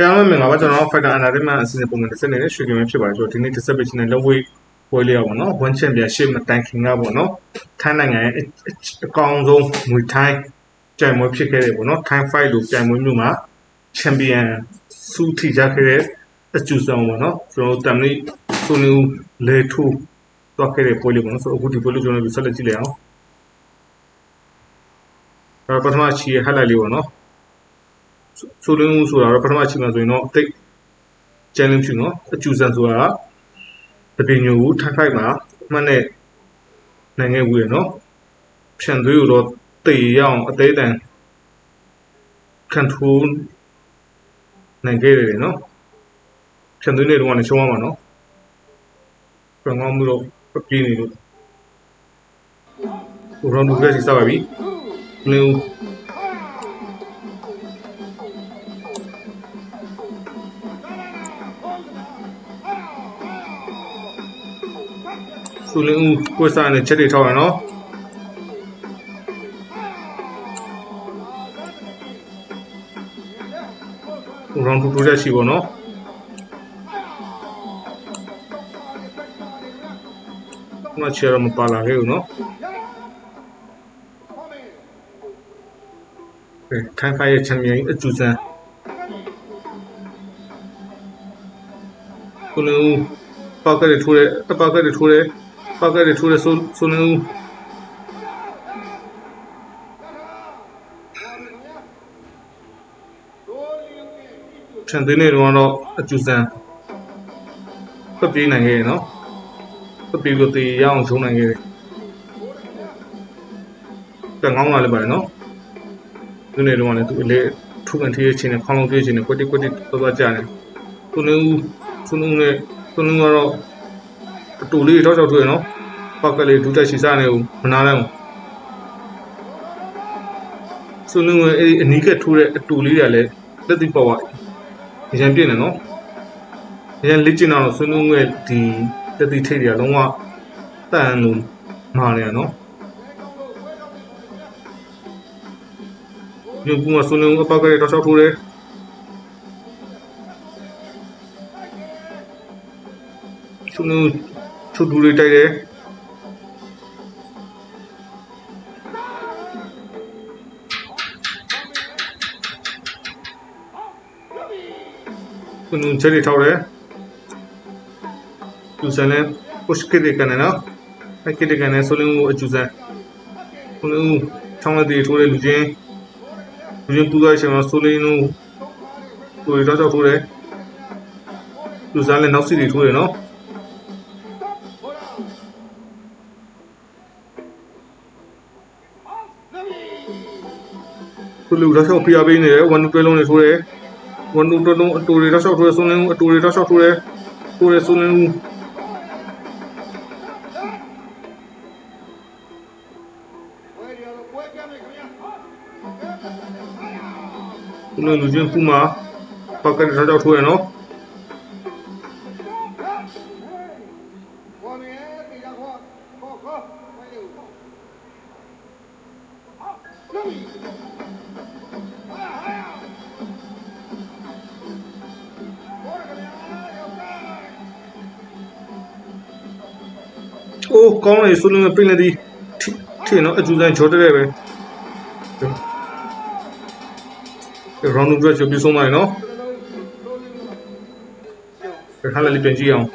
ကဲအားလုံးမင်္ဂလာပါကျွန်တော် Fighter Entertainment အစီအစဉ်ပုံမှန်တစ်ဆက်နေတဲ့ရွှေကင်ပဲဖြစ်ပါတယ်ဆိုတော့ဒီနေ့တစ်ဆက်ပေးချင်တဲ့လက်ဝဲပွဲလေးရပါတော့ One Championship မတိုင်ခင်ကပေါ့နော်ထိုင်းနိုင်ငံရဲ့အကောင်းဆုံးငွေထိုင်းကြိုင်ပွဲဖြစ်ခဲ့တယ်ပေါ့နော်ထိုင်း fight လို့ကြိုင်ပွဲမျိုးမှာ Champion ဆုထိကြခဲ့တဲ့အကျူဆောင်ပေါ့နော်ကျွန်တော်တမ်လေးသူနေလေထူတော့ခဲ့တဲ့ပွဲလေးပေါ့နော်ဆိုတော့အခုဒီပွဲလေးကျွန်တော်တို့ဆက်လက်ကြည့်လိုက်အောင်အဲပထမချီရဲ့ highlight လေးပေါ့နော် ဆိုလင်းဦးဆိုတာတော့ပထမချိန်မှာဆိုရင်တော့အသိကျန်းလင်းဖြစ်နော်အကျူဆန်ဆိုတာကတပင်ညိုကိုထိုက်ထိုက်မှာမှတ်နဲ့နိုင်ငံဝေးရနော်ဖြန်သွေးကိုတော့တေရအောင်အသေးတန်ကန်ထရိုးနိုင်ခဲ့တယ်နော်ဖြန်သွေးနေတော့လည်းရှုံးရမှာနော်ပြန်ကောင်းမှုတော့ပြေးနေလို့ဟိုရောင်းလူကစီစားပါပြီလ သူလင်းဦးကိုယ်စားနဲ့ချက်တွေထောက်ရနော်ရောင်းတူတူရရှိပါနော်မချရမပါလာခဲ့ဘူးနော်အဲခိုင်ခိုင်ရဲ့ချန်ပီယံအကျူစံသူလင်းဦးပောက်ကလေးထိုးတယ်အပောက်ကလေးထိုးတယ် ပောက်ကလေးထိုးတယ်ဆိုဆိုလင်းဦးချန်တင်းနေတော့အကျူစံပပ်ပြေးနိုင်ခဲ့ရနော်ပပ်ပြေးလို့တေးရအောင်ချုံနိုင်ခဲ့တယ်ပြန်ကောင်းလာလည်းပါတယ်နော်ဒီနေ့တော့လည်းသူအလေထုကန်ထေးချင်းနဲ့ခေါင်းလုံးထေးချင်းနဲ့ကွက်တိကွက်တိသွားသွားကြတယ်သူလင်းဦးသူလင်းဦးနဲ့သူလင်းကတော့ အတူလေးထောက်ထောက်တွေ့နော်ပောက်ကလေးဒူးတက်ရှိစားနေဦးမနာလိုက်ဘူးဆိုလုံးအဲ့ဒီအနီးကထိုးတဲ့အတူလေးတွေလည်းလက်သိပေါ်ပါအရင်ပြည့်နေနော်အရင်လက်ကျင်တော့ဆွလုံးရဲ့ဒီလက်သိထိတ်တွေကလုံးဝတန်လို့မာနေရနော်ဒီကူမဆွလုံးအပောက်ကလေးတော့ချောက်ထိုးတယ်ဆွလုံး ချူတူတွေတိုက်တယ်ကွန်ဂျယ်တွေထောက်တယ်ကျူဆန်လဲ push ကစ်တွေကနေနော်ဟိုက်ကစ်တွေကနေဆိုလင်းကိုအကျူဆန်ဆိုလင်းကိုထောင်းလက်တွေထိုးတယ်လူချင်းလူချင်းပူးသွားချိန်မှာဆိုလင်းကိုကိုရီတော့ကြောက်ထိုးတယ်ကျူဆန်လဲနောက်စီတွေထိုးတယ်နော် သူလူတော့ဖိအားပေးနေတယ်1 2တွဲလုံးတွေထိုးတယ်ဝန်တူတုံးအတူတွေတော့ရှောက်ထွေးဆုံးလင်းအတူတွေတော့ရှောက်ထွေးကိုရဆုံးလင်းဦးလူလူချင်းဖူးမှာပောက်ကတ်ထောက်ထောက်ထွေးနော် အိုးကောင်းလေဆုံးလင်းပြင်လေဒီထင်းနော်အကျူဆိုင်ချောတဲ့ပဲရောင်းနူပြချပြဆုံးသွားရနော်ခါလေးပြန်ကြည့်အောင်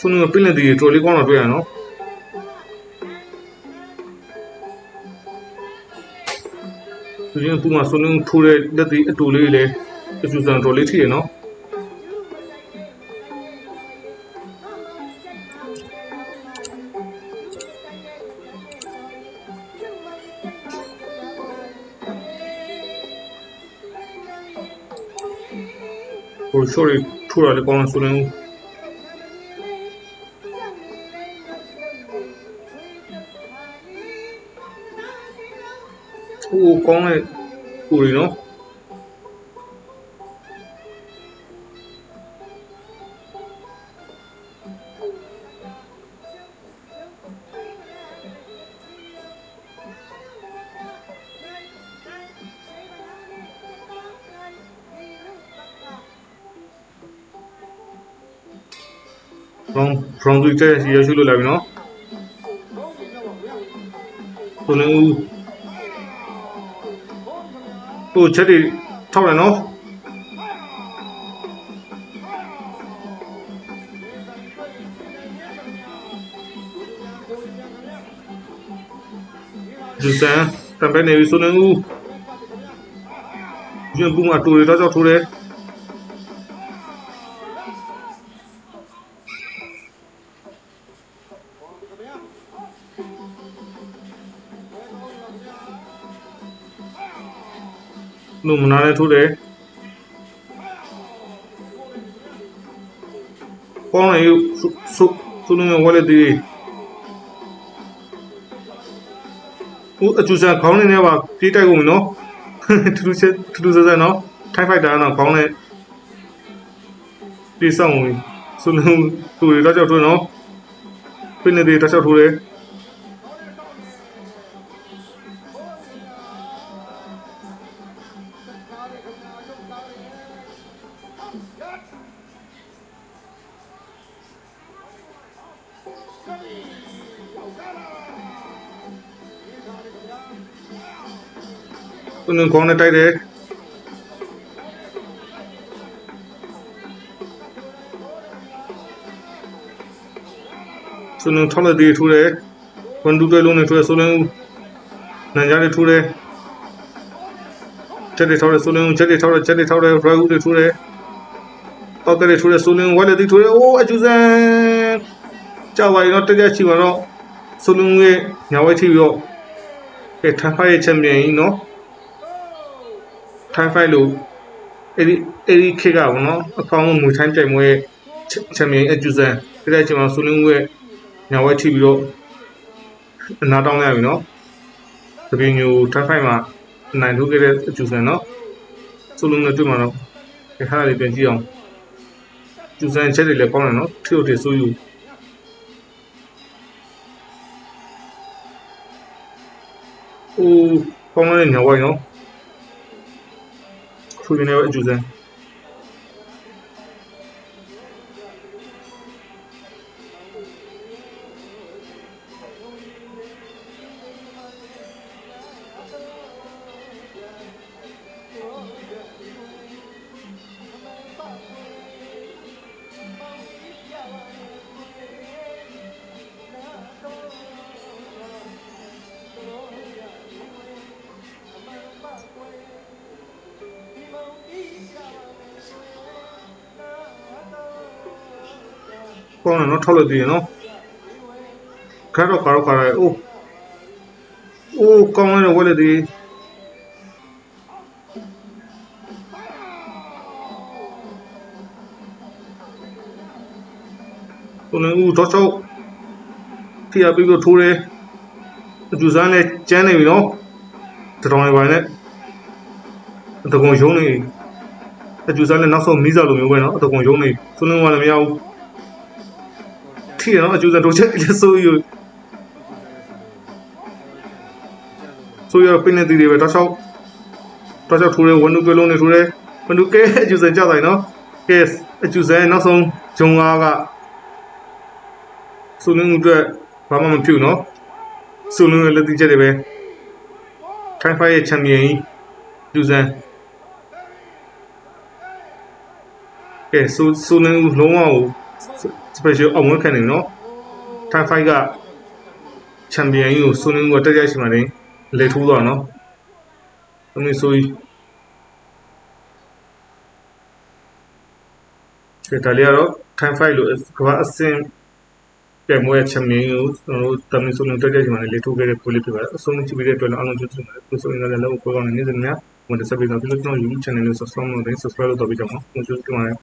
ဆုံးလင်းပြင်လေဒီထရိုလေးကောင်းတော့တွေ့ရနော် သူရင်ပူမှာဆုံးလင်းထိုးတဲ့လက်ဒီအတူလေးလေအကျူဆိုင်ထရိုလေးထိရနော်ဟို sorry ထူတာလေကောင်းဆို ကောင်းတဲ့ကိုတွေနော်ဖရုံဖရုံသူတဲ့စီရရှုလို့လာပြီနော်ခုနက ဟိုချက်တွေထောက်တယ်နော်ဂျူဆန်တံပဲနေပြီဆိုနေဦးညကူမတူရတော့ကြောက်ထိုးတယ် လို့မနာနဲ့ထိုးတယ်ကောင်းတယ်ဆုဆုဆုလုံးဝလက်ဒီဦးအကျူဆန်ခေါင်းနေနေပါပြေးတိုက်ကုန်ပြီနော်ထူးထူးဆက်ထူးထူးဆန်းဆန်းနော်ထိုက်ဖိုက်တာကတော့ခေါင်းနဲ့ပြေးဆောင်ဝင်ဆုလုံးသူတွေတော့ကြောက်ထိုးနော်ပြင်းနေတယ်တော့ကြောက်ထိုးတယ် သူငခေါင်းနဲ့တိုက်တယ်သူငထောက်လက်ဒီထိုးတယ်ဝန်ဒူတွဲလုံးနဲ့ထိုးတယ်ဆိုလင်းနန်ကြားတွေထိုးတယ်ချက်တွေထောက်တယ်ဆိုလင်းချက်တွေထောက်တယ်ချက်တွေထောက်တယ်ရိုက်ဦးတွေထိုးတယ် တောက်တယ်ထိုးတယ်ဆိုလင်းဝက်လက်ဒီထိုးတယ်အိုးအကျူစံကြောက်ပါရင်တော့တက်ကြချီပါတော့ဆိုလင်းရဲ့ညာဝဲချီပြီးတော့ကဲထမ်းဖိုက်ရဲ့ချန်ပီယံကြီးနော်ထိုင်းဖိုက်လို့အဲ့ဒီအဲ့ဒီခေတ်ကဘောနော်အကောင်းဆုံးငွေထိုင်းပြိုင်ပွဲရဲ့ချန်ပီယံအကျူဆန်ဒီတဲ့အချိန်မှာဆူလင်းဝဲညာဝဲထိပြီးတော့အနာတောင်းရပြီနော်တပင်းညိုထိုင်းဖိုက်မှာနိုင်ထုတ်ခဲ့တဲ့အကျူဆန်နော်ဆူလင်းနဲ့တွေ့မှာတော့ဒီခါလေးပြန်ကြည့်အောင် ကျူဆန်ချက်တွေလည်းပေါင်းတယ်နော်ထိတို့တွေဆိုးယူအိုးပေါင်းတဲ့ညာဝဲနော်ဆိုရင်လည်းအကျူစမ်း ကောင်းတယ်နော်ထောက်လို့တည်ရနော်ခါတော့ခါတော့ခါရဲအိုးအိုးကောင်းတယ်ဝက်လက်ဒီသူလည်းဦးတော့ချောက်ထိရပြီးတော့ထိုးတယ်အကျူစမ်းလည်းကျန်းနေပြီနော်တတော်နေပါနဲ့တကုံရုံးနေအကျူစမ်းလည်းနောက်ဆုံးမီးစာလိုမျိုးပဲနော်တကုံရုံးနေသူလည်းမလည်းမရဘူး ထိရနော်အကျူစံတို့ချက်လည်းဆိုးယူဆိုးရပင်းနေတီတွေပဲတော့ချောက်တော့ချောက်ထိုးရဲဝန်နုတွဲလုံးနေထိုးရဲဝန်နုကဲအကျူစံကြောက်တိုင်းနော်ကဲအကျူစံနောက်ဆုံးဂျုံအားကဆိုလင်းဦးအတွက်ဘာမှမဖြစ်နော်ဆိုလင်းရဲ့လက်တိချက်တွေပဲထိုင်းဖိုင်ရဲ့ချန်ပီယံကြီးကျူစံကဲဆိုဆိုလင်းဦးလုံးဝကို special အောင်ဝင်ခံနေနော်ထိုင်ဖိုက်ကချန်ပီယံကြီးကိုဆွနေကတက်ကြရှိမှတင်လေထိုးသွားနော်အမေဆိုကြီးဒီတလီကတော့ထိုင်ဖိုက်လို့ကဘာအစင်ပြမွေးချန်ပီယံကိုကျွန်တော်တို့တမင်ဆွနေတက်ကြရှိမှလေထိုးခဲ့တဲ့ပိုလေးဖြစ်ပါတယ်အဆုံးချပြီးတဲ့အတွက်လည်းအားလုံးကျေးဇူးတင်ပါတယ်ကိုဆိုရင်လည်းလည်းကိုကောင်းနေနေစမြတ်ဝန်တစပေးတော့ဒီလိုကျွန်တော် YouTube channel လေး subscribe လုပ်တယ် subscribe လုပ်တော့ပြီးကြအောင်ကျေးဇူးတင်ပါတယ်